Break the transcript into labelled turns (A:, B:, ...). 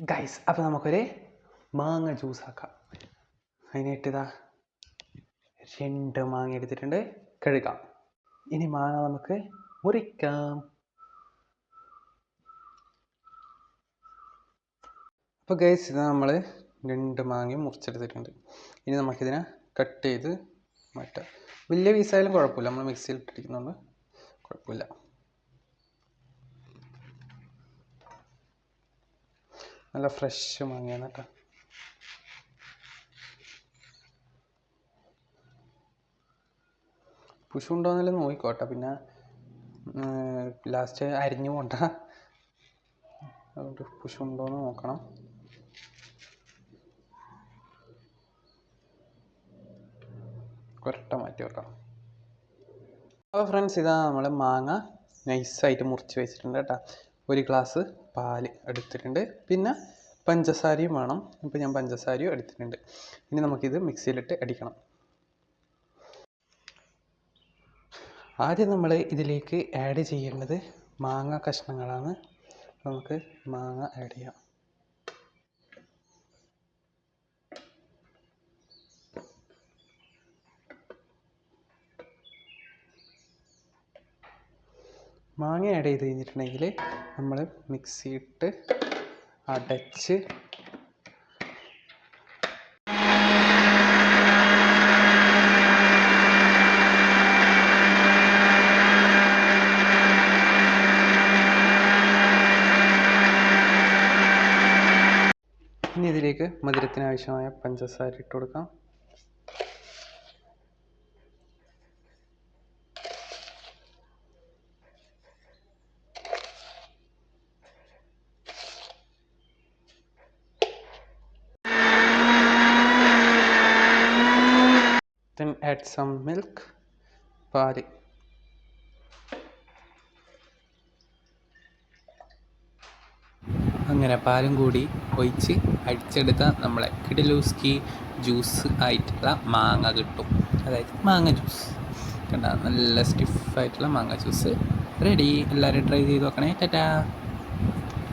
A: Guys അപ്പോൾ നമുക്കൊരു മാങ്ങ ജ്യൂസ് ആക്കാം. അതിനായിട്ട് ഇതാ രണ്ട് മാങ്ങ എടുത്തിട്ടുണ്ട്. കഴുകാം. ഇനി മാങ്ങ നമുക്ക് മുറിക്കാം. അപ്പോൾ ഗൈസ് ഇത് നമ്മൾ രണ്ട് മാങ്ങയും മുറിച്ചെടുത്തിട്ടുണ്ട്. ഇനി നമുക്കിതിനെ കട്ട് ചെയ്ത് മാറ്റാം. വലിയ പീസായാലും കുഴപ്പമില്ല. നമ്മൾ മിക്സിയിൽ ഇട്ടിരിക്കുന്നതുകൊണ്ട് കുഴപ്പമില്ല. നല്ല ഫ്രഷ് മാങ്ങയാണ് കേട്ടോ പുഷ് ഉണ്ടോയെന്നല്ലേ നോക്കിക്കോട്ടെ. പിന്നെ ലാസ്റ്റ് അരിഞ്ഞു പോണ്ട. അതുകൊണ്ട് പുഷ് ഉണ്ടോയെന്ന് നോക്കണം. കൊരട്ട മാറ്റി വെക്കാം അപ്പോൾ ഫ്രണ്ട്സ് ഇതാ നമ്മൾ മാങ്ങ നൈസായിട്ട് മുറിച്ച് വെച്ചിട്ടുണ്ട് കേട്ടോ. ഒരു ഗ്ലാസ് പാൽ എടുത്തിട്ടുണ്ട്. പിന്നെ പഞ്ചസാരയും വേണം. ഇപ്പോൾ ഞാൻ പഞ്ചസാരയും എടുത്തിട്ടുണ്ട്. ഇനി നമുക്കിത് മിക്സിയിലിട്ട് അടിക്കണം. ആദ്യം നമ്മൾ ഇതിലേക്ക് ആഡ് ചെയ്യേണ്ടത് മാങ്ങ കഷ്ണങ്ങളാണ്. നമുക്ക് മാങ്ങ ആഡ് ചെയ്യാം. മാങ്ങ ആഡ് ചെയ്ത് കഴിഞ്ഞിട്ടുണ്ടെങ്കിൽ നമ്മൾ മിക്സി ഇട്ട് അടച്ച് ഇനി ഇതിലേക്ക് മധുരത്തിന് ആവശ്യമായ പഞ്ചസാര ഇട്ട് കൊടുക്കാം. Then add some milk pari. അങ്ങനെ പാലും കൂടി ഒഴിച്ച് അടിച്ചെടുത്ത നമ്മളെ കിഡലൂസ്കി ജ്യൂസ് ആയിട്ടുള്ള മാങ്ങ കിട്ടും. അതായത് മാങ്ങ ജ്യൂസ്. കണ്ട? നല്ല സ്റ്റിഫായിട്ടുള്ള മാങ്ങ ജ്യൂസ്. റെഡി എല്ലാവരും ട്രൈ ചെയ്ത് നോക്കണേ. ടാറ്റാ